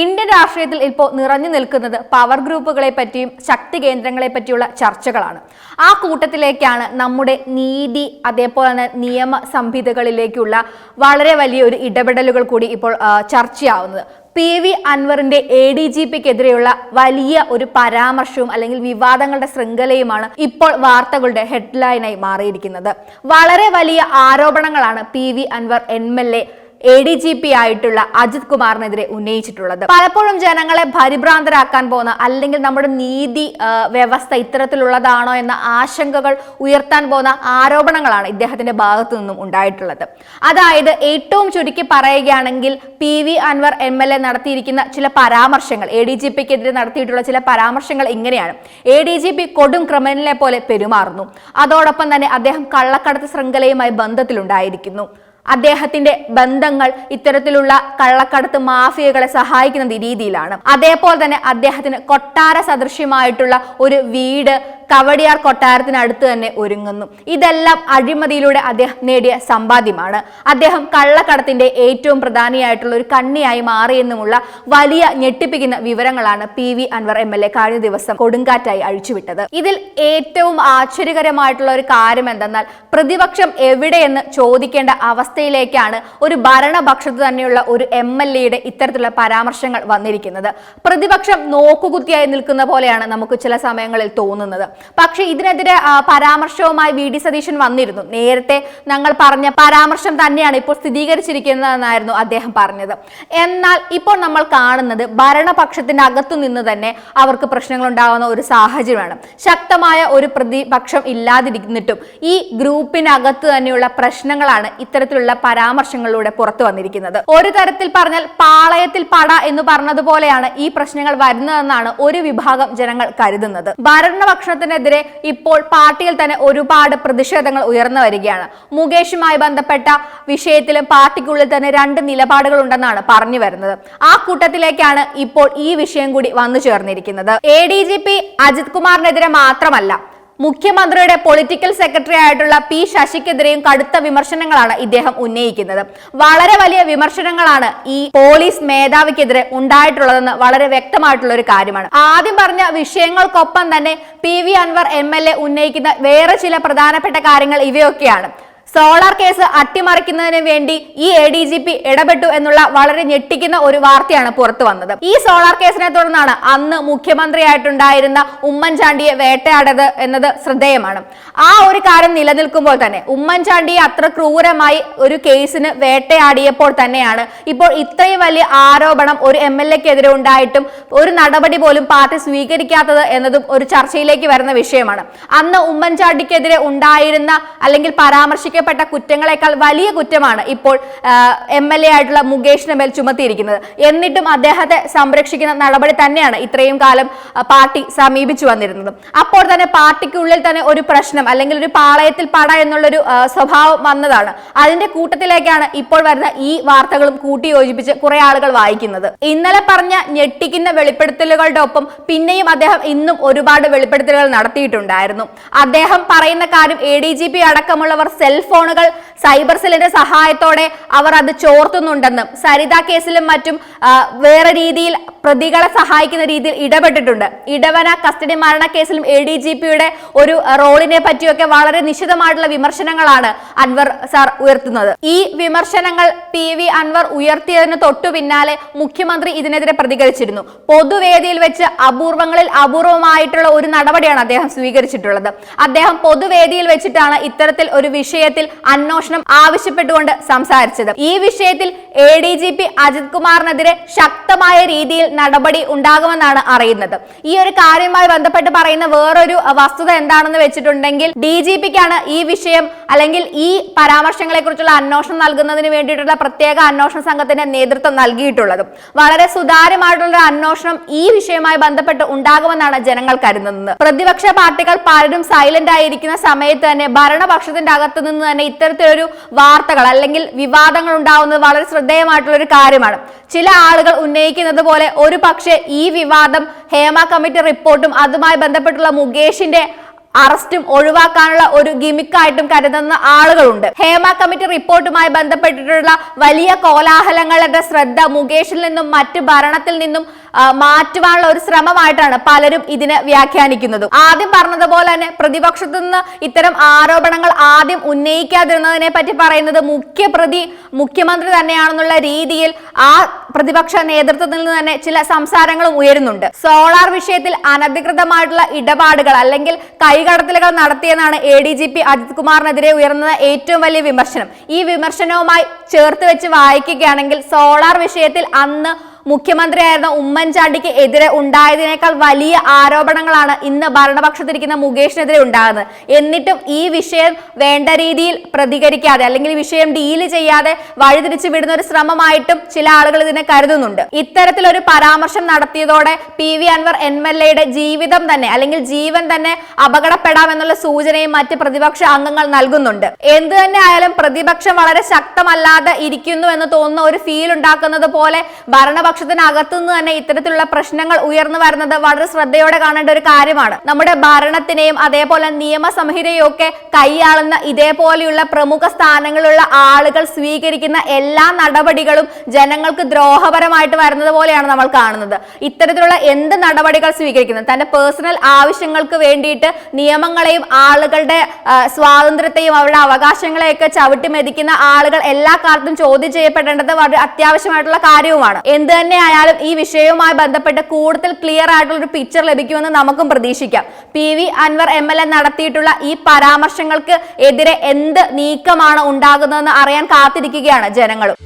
Indian രാഷ്ട്രീയത്തിൽ ഇപ്പോൾ നിറഞ്ഞു നിൽക്കുന്നത് പവർ ഗ്രൂപ്പുകളെ പറ്റിയും ശക്തി കേന്ദ്രങ്ങളെ പറ്റിയുള്ള ചർച്ചകളാണ്. ആ കൂട്ടത്തിലേക്കാണ് നമ്മുടെ നീതി അതേപോലെ തന്നെ നിയമ സംഹിതകളിലേക്കുള്ള വളരെ വലിയ ഒരു ഇടപെടലുകൾ കൂടി ഇപ്പോൾ ചർച്ചയാവുന്നത്. പി വി അൻവറിന്റെ എ ഡി ജി പിക്കെതിരെയുള്ള വലിയ ഒരു പരാമർശവും അല്ലെങ്കിൽ വിവാദങ്ങളുടെ ശൃംഖലയുമാണ് ഇപ്പോൾ വാർത്തകളുടെ ഹെഡ്ലൈനായി മാറിയിരിക്കുന്നത്. വളരെ വലിയ ആരോപണങ്ങളാണ് P V Anvar M L A A D G P ആയിട്ടുള്ള അജിത് കുമാറിനെതിരെ ഉന്നയിച്ചിട്ടുള്ളത്. പലപ്പോഴും ജനങ്ങളെ പരിഭ്രാന്തരാക്കാൻ പോകുന്ന അല്ലെങ്കിൽ നമ്മുടെ നീതി വ്യവസ്ഥ ഇത്തരത്തിലുള്ളതാണോ എന്ന ആശങ്കകൾ ഉയർത്താൻ പോകുന്ന ആരോപണങ്ങളാണ് ഇദ്ദേഹത്തിന്റെ ഭാഗത്തു നിന്നും ഉണ്ടായിട്ടുള്ളത്. അതായത് ഏറ്റവും ചുരുക്കി പറയുകയാണെങ്കിൽ P V Anvar M L A നടത്തിയിരിക്കുന്ന ചില പരാമർശങ്ങൾ എ ഡി ജി പിക്കെതിരെ നടത്തിയിട്ടുള്ള ചില പരാമർശങ്ങൾ ഇങ്ങനെയാണ്. എ ഡി ജി പി കൊടും ക്രിമിനലിനെ പോലെ പെരുമാറുന്നു. അതോടൊപ്പം തന്നെ അദ്ദേഹം കള്ളക്കടത്ത് ശൃംഖലയുമായി ബന്ധത്തിലുണ്ടായിരിക്കുന്നു. അദ്ദേഹത്തിന്റെ ബന്ധങ്ങൾ ഇത്തരത്തിലുള്ള കള്ളക്കടത്ത് മാഫിയകളെ സഹായിക്കുന്ന രീതിയിലാണ്. അതേപോലെ തന്നെ അദ്ദേഹത്തിന് കൊട്ടാര സദൃശ്യമായിട്ടുള്ള ഒരു വീട് കവടിയാർ കൊട്ടാരത്തിനടുത്ത് തന്നെ ഒരുങ്ങുന്നു. ഇതെല്ലാം അഴിമതിയിലൂടെ അദ്ദേഹം നേടിയ സമ്പാദ്യമാണ്. അദ്ദേഹം കള്ളക്കടത്തിന്റെ ഏറ്റവും പ്രധാനിയായിട്ടുള്ള ഒരു കണ്ണിയായി മാറിയെന്നുമുള്ള വലിയ ഞെട്ടിപ്പിക്കുന്ന വിവരങ്ങളാണ് P V Anvar M L A കഴിഞ്ഞ ദിവസം കൊടുങ്കാറ്റായി അഴിച്ചുവിട്ടത്. ഇതിൽ ഏറ്റവും ആശ്ചര്യകരമായിട്ടുള്ള ഒരു കാര്യം എന്തെന്നാൽ പ്രതിപക്ഷം എവിടെയെന്ന് ചോദിക്കേണ്ട അവസ്ഥയിലേക്കാണ് ഒരു ഭരണപക്ഷത്ത് തന്നെയുള്ള ഒരു എം എൽ എയുടെ ഇത്തരത്തിലുള്ള പരാമർശങ്ങൾ വന്നിരിക്കുന്നത്. പ്രതിപക്ഷം നോക്കുകുത്തിയായി നിൽക്കുന്ന പോലെയാണ് നമുക്ക് ചില സമയങ്ങളിൽ തോന്നുന്നത്. പക്ഷേ ഇതിനെതിരെ പരാമർശവുമായി വി ഡി സതീശൻ വന്നിരുന്നു. നേരത്തെ ഞങ്ങൾ പറഞ്ഞ പരാമർശം തന്നെയാണ് ഇപ്പോൾ സ്ഥിരീകരിച്ചിരിക്കുന്നതെന്നായിരുന്നു അദ്ദേഹം പറഞ്ഞത്. എന്നാൽ ഇപ്പോൾ നമ്മൾ കാണുന്നത് ഭരണപക്ഷത്തിന്റെ അകത്തു നിന്ന് തന്നെ അവർക്ക് പ്രശ്നങ്ങൾ ഉണ്ടാകുന്ന ഒരു സാഹചര്യമാണ്. ശക്തമായ ഒരു പ്രതിപക്ഷം ഇല്ലാതിരിക്കുന്നിട്ടും ഈ ഗ്രൂപ്പിനകത്ത് തന്നെയുള്ള പ്രശ്നങ്ങളാണ് ഇത്തരത്തിലുള്ള പരാമർശങ്ങളിലൂടെ പുറത്തു വന്നിരിക്കുന്നത്. ഒരു തരത്തിൽ പറഞ്ഞാൽ പാളയത്തിൽ പട എന്ന് പറഞ്ഞതുപോലെയാണ് ഈ പ്രശ്നങ്ങൾ വരുന്നതെന്നാണ് ഒരു വിഭാഗം ജനങ്ങൾ കരുതുന്നത്. ഭരണപക്ഷത്തിനെതിരെ ഇപ്പോൾ പാർട്ടിയിൽ തന്നെ ഒരുപാട് പ്രതിഷേധങ്ങൾ ഉയർന്നു വരികയാണ്. മുകേഷുമായി ബന്ധപ്പെട്ട വിഷയത്തിലും പാർട്ടിക്കുള്ളിൽ തന്നെ രണ്ട് നിലപാടുകൾ ഉണ്ടെന്നാണ് പറഞ്ഞു വരുന്നത്. ആ കൂട്ടത്തിലേക്കാണ് ഇപ്പോൾ ഈ വിഷയം കൂടി വന്നു ചേർന്നിരിക്കുന്നത്. A D G P Ajith കുമാറിനെതിരെ മാത്രമല്ല മുഖ്യമന്ത്രിയുടെ പൊളിറ്റിക്കൽ സെക്രട്ടറി ആയിട്ടുള്ള പി ശശിക്കെതിരെയും കടുത്ത വിമർശനങ്ങളാണ് ഇദ്ദേഹം ഉന്നയിക്കുന്നത്. വളരെ വലിയ വിമർശനങ്ങളാണ് ഈ പോലീസ് മേധാവിക്കെതിരെ ഉണ്ടായിട്ടുള്ളതെന്ന് വളരെ വ്യക്തമായിട്ടുള്ള ഒരു കാര്യമാണ്. ആദ്യം പറഞ്ഞ വിഷയങ്ങൾക്കൊപ്പം തന്നെ പി വി അൻവർ എം ഉന്നയിക്കുന്ന വേറെ ചില പ്രധാനപ്പെട്ട കാര്യങ്ങൾ ഇവയൊക്കെയാണ്. സോളാർ കേസ് അട്ടിമറിക്കുന്നതിന് വേണ്ടി ഈ എ ഡി ജി പി ഇടപെട്ടു എന്നുള്ള വളരെ ഞെട്ടിക്കുന്ന ഒരു വാർത്തയാണ് പുറത്തു വന്നത്. ഈ സോളാർ കേസിനെ തുടർന്നാണ് അന്ന് മുഖ്യമന്ത്രിയായിട്ടുണ്ടായിരുന്ന ഉമ്മൻചാണ്ടിയെ വേട്ടയാടത് എന്നത് ശ്രദ്ധേയമാണ്. ആ ഒരു കാര്യം നിലനിൽക്കുമ്പോൾ തന്നെ ഉമ്മൻചാണ്ടിയെ അത്ര ക്രൂരമായി ഒരു കേസിന് വേട്ടയാടിയപ്പോൾ തന്നെയാണ് ഇപ്പോൾ ഇത്രയും വലിയ ആരോപണം ഒരു എം എൽ എക്കെതിരെ ഉണ്ടായിട്ടും ഒരു നടപടി പോലും പാർട്ടി സ്വീകരിക്കാത്തത് എന്നതും ഒരു ചർച്ചയിലേക്ക് വരുന്ന വിഷയമാണ്. അന്ന് ഉമ്മൻചാണ്ടിക്കെതിരെ ഉണ്ടായിരുന്ന അല്ലെങ്കിൽ പരാമർശിക്കപ്പെട്ട കുറ്റങ്ങളെക്കാൾ വലിയ കുറ്റമാണ് ഇപ്പോൾ എം എൽ എ ആയിട്ടുള്ള മുകേഷിന് മേൽ ചുമത്തിയിരിക്കുന്നത്. എന്നിട്ടും അദ്ദേഹത്തെ സംരക്ഷിക്കുന്ന നടപടി തന്നെയാണ് ഇത്രയും കാലം പാർട്ടി സമീപിച്ചു വന്നിരുന്നത്. അപ്പോൾ തന്നെ പാർട്ടിക്കുള്ളിൽ തന്നെ ഒരു പ്രശ്നം അല്ലെങ്കിൽ ഒരു പാളയത്തിൽ പട എന്നുള്ളൊരു സ്വഭാവം വന്നതാണ്. അതിന്റെ കൂട്ടത്തിലേക്കാണ് ഇപ്പോൾ വരുന്ന ഈ വാർത്തകളും കൂട്ടി യോജിപ്പിച്ച് കുറെ ആളുകൾ വായിക്കുന്നത്. ഇന്നലെ പറഞ്ഞ ഞെട്ടിക്കുന്ന വെളിപ്പെടുത്തലുകളുടെ ഒപ്പം പിന്നെയും അദ്ദേഹം ഇന്നും ഒരുപാട് വെളിപ്പെടുത്തലുകൾ നടത്തിയിട്ടുണ്ടായിരുന്നു. അദ്ദേഹം പറയുന്ന കാര്യം എ ഡി ജി പി അടക്കമുള്ളവർ സെൽഫോണുകൾ സൈബർ സെല്ലിന്റെ സഹായത്തോടെ അവർ അത് ചോർത്തുന്നുണ്ടെന്നും സരിത കേസിലും മറ്റും വേറെ രീതിയിൽ പ്രതികളെ സഹായിക്കുന്ന രീതിയിൽ ഇടപെട്ടിട്ടുണ്ട്. ഇടവന കസ്റ്റഡി മരണ കേസിലും എ ഡി ജി പിയുടെ ഒരു റോളിനെ പറ്റിയൊക്കെ വളരെ നിശിതമായിട്ടുള്ള വിമർശനങ്ങളാണ് അൻവർ സാർ ഉയർത്തുന്നത്. ഈ വിമർശനങ്ങൾ പി വി അൻവർ ഉയർത്തിയതിന് തൊട്ടു പിന്നാലെ മുഖ്യമന്ത്രി ഇതിനെതിരെ പ്രതികരിച്ചിരുന്നു. പൊതുവേദിയിൽ വെച്ച് അപൂർവങ്ങളിൽ അപൂർവമായിട്ടുള്ള ഒരു നടപടിയാണ് അദ്ദേഹം സ്വീകരിച്ചിട്ടുള്ളത്. അദ്ദേഹം പൊതുവേദിയിൽ വെച്ചിട്ടാണ് ഇത്തരത്തിൽ ഒരു വിഷയത്തിൽ അന്വേഷണം ആവശ്യപ്പെട്ടുകൊണ്ട് സംസാരിച്ചത്. ഈ വിഷയത്തിൽ A D G P Ajith കുമാറിനെതിരെ ശക്തമായ രീതിയിൽ നടപടി ഉണ്ടാകുമെന്നാണ് അറിയുന്നത്. ഈ ഒരു കാര്യവുമായി ബന്ധപ്പെട്ട് പറയുന്ന വേറൊരു വസ്തുത എന്താണെന്ന് വെച്ചിട്ടുണ്ടെങ്കിൽ ഡി ജി പിക്കാണ് ഈ വിഷയം അല്ലെങ്കിൽ ഈ പരാമർശങ്ങളെ കുറിച്ചുള്ള അന്വേഷണം നൽകുന്നതിന് വേണ്ടിയിട്ടുള്ള പ്രത്യേക അന്വേഷണ സംഘത്തിന്റെ നേതൃത്വം നൽകിയിട്ടുള്ളത്. വളരെ സുതാര്യമായിട്ടുള്ള അന്വേഷണം ഈ വിഷയവുമായി ബന്ധപ്പെട്ട് ഉണ്ടാകുമെന്നാണ് ജനങ്ങൾ കരുതുന്നത്. പ്രതിപക്ഷ പാർട്ടികൾ പലരും സൈലന്റ് ആയിരിക്കുന്ന സമയത്ത് തന്നെ ഭരണപക്ഷത്തിന്റെ അകത്ത് നിന്ന് തന്നെ ഇത്തരത്തിലൊരു വാർത്തകൾ അല്ലെങ്കിൽ വിവാദങ്ങൾ ഉണ്ടാവുന്നത് വളരെ ശ്രദ്ധേയമായിട്ടുള്ള ഒരു കാര്യമാണ്. ചില ആളുകൾ ഉന്നയിക്കുന്നത് പോലെ ഒരു പക്ഷേ ഈ വിവാദം ഹേമ കമ്മിറ്റി റിപ്പോർട്ടും അതുമായി ബന്ധപ്പെട്ടുള്ള മുകേഷിന്റെ അറസ്റ്റും ഒഴിവാക്കാനുള്ള ഒരു ഗിമിക്കായിട്ടും കരുതുന്ന ആളുകളുണ്ട്. ഹേമ കമ്മിറ്റി റിപ്പോർട്ടുമായി ബന്ധപ്പെട്ടിട്ടുള്ള വലിയ കോലാഹലങ്ങളുടെ ശ്രദ്ധ മുകേഷിൽ നിന്നും മറ്റ് ഭരണത്തിൽ നിന്നും മാറ്റുവാനുള്ള ഒരു ശ്രമമായിട്ടാണ് പലരും ഇതിനെ വ്യാഖ്യാനിക്കുന്നത്. ആദ്യം പറഞ്ഞതുപോലെ തന്നെ പ്രതിപക്ഷത്തു നിന്ന് ഇത്തരം ആരോപണങ്ങൾ ആദ്യം ഉന്നയിക്കാതിരുന്നതിനെ പറ്റി പറയുന്നത് മുഖ്യപ്രതി മുഖ്യമന്ത്രി തന്നെയാണെന്നുള്ള രീതിയിൽ ആ പ്രതിപക്ഷ നേതൃത്വത്തിൽ നിന്ന് തന്നെ ചില സംസാരങ്ങളും ഉയരുന്നുണ്ട്. സോളാർ വിഷയത്തിൽ അനധികൃതമായിട്ടുള്ള ഇടപാടുകൾ അല്ലെങ്കിൽ കൈകടത്തലുകൾ നടത്തിയെന്നാണ് A D G P Ajith കുമാറിനെതിരെ ഉയർന്ന ഏറ്റവും വലിയ വിമർശനം. ഈ വിമർശനവുമായി ചേർത്ത് വെച്ച് വായിക്കുകയാണെങ്കിൽ സോളാർ വിഷയത്തിൽ അന്ന് മുഖ്യമന്ത്രിയായിരുന്ന ഉമ്മൻചാണ്ടിക്ക് എതിരെ ഉണ്ടായതിനേക്കാൾ വലിയ ആരോപണങ്ങളാണ് ഇന്ന് ഭരണപക്ഷത്തിരിക്കുന്ന മുകേഷിനെതിരെ ഉണ്ടാകുന്നത്. എന്നിട്ടും ഈ വിഷയം വേണ്ട രീതിയിൽ പ്രതികരിക്കാതെ അല്ലെങ്കിൽ വിഷയം ഡീൽ ചെയ്യാതെ വഴിതിരിച്ചു വിടുന്ന ഒരു ശ്രമമായിട്ടും ചില ആളുകൾ ഇതിനെ കരുതുന്നുണ്ട്. ഇത്തരത്തിലൊരു പരാമർശം നടത്തിയതോടെ P V Anwar M L എയുടെ ജീവിതം തന്നെ അല്ലെങ്കിൽ ജീവൻ തന്നെ അപകടപ്പെടാമെന്നുള്ള സൂചനയും മറ്റ് പ്രതിപക്ഷ അംഗങ്ങൾ നൽകുന്നുണ്ട്. എന്ത് തന്നെ ആയാലും പ്രതിപക്ഷം വളരെ ശക്തമല്ലാതെ ഇരിക്കുന്നു എന്ന് തോന്നുന്ന ഒരു ഫീൽ ഉണ്ടാക്കുന്നത് പോലെ ഭരണപക്ഷത്തിനകത്തു നിന്ന് തന്നെ ഇത്തരത്തിലുള്ള പ്രശ്നങ്ങൾ ഉയർന്നു വരുന്നത് വളരെ ശ്രദ്ധയോടെ കാണേണ്ട ഒരു കാര്യമാണ്. നമ്മുടെ ഭരണത്തിനെയും അതേപോലെ നിയമസംഹിതയും ഒക്കെ കൈയാളുന്ന ഇതേപോലെയുള്ള പ്രമുഖ സ്ഥാനങ്ങളുള്ള ആളുകൾ സ്വീകരിക്കുന്ന എല്ലാ നടപടികളും ജനങ്ങൾക്ക് ദ്രോഹപരമായിട്ട് വരുന്നത് പോലെയാണ് നമ്മൾ കാണുന്നത്. ഇത്തരത്തിലുള്ള എന്ത് നടപടികൾ സ്വീകരിക്കുന്നത് തന്റെ പേഴ്സണൽ ആവശ്യങ്ങൾക്ക് വേണ്ടിയിട്ട് നിയമങ്ങളെയും ആളുകളുടെ സ്വാതന്ത്ര്യത്തെയും അവരുടെ അവകാശങ്ങളെയൊക്കെ ചവിട്ടി മെതിക്കുന്ന ആളുകൾ എല്ലാ കാലത്തും ചോദ്യം ചെയ്യപ്പെടേണ്ടത് വളരെ അത്യാവശ്യമായിട്ടുള്ള കാര്യവുമാണ്. എന്ത് തന്നെ ആയാലും ഈ വിഷയവുമായി ബന്ധപ്പെട്ട് കൂടുതൽ ക്ലിയർ ആയിട്ടുള്ള ഒരു പിക്ചർ ലഭിക്കുമെന്ന് നമുക്കും പ്രതീക്ഷിക്കാം. P V Anwar M L A നടത്തിയിട്ടുള്ള ഈ പരാമർശങ്ങൾക്ക് എതിരെ എന്ത് നീക്കമാണ് ഉണ്ടാകുന്നതെന്ന് അറിയാൻ കാത്തിരിക്കുകയാണ് ജനങ്ങളും.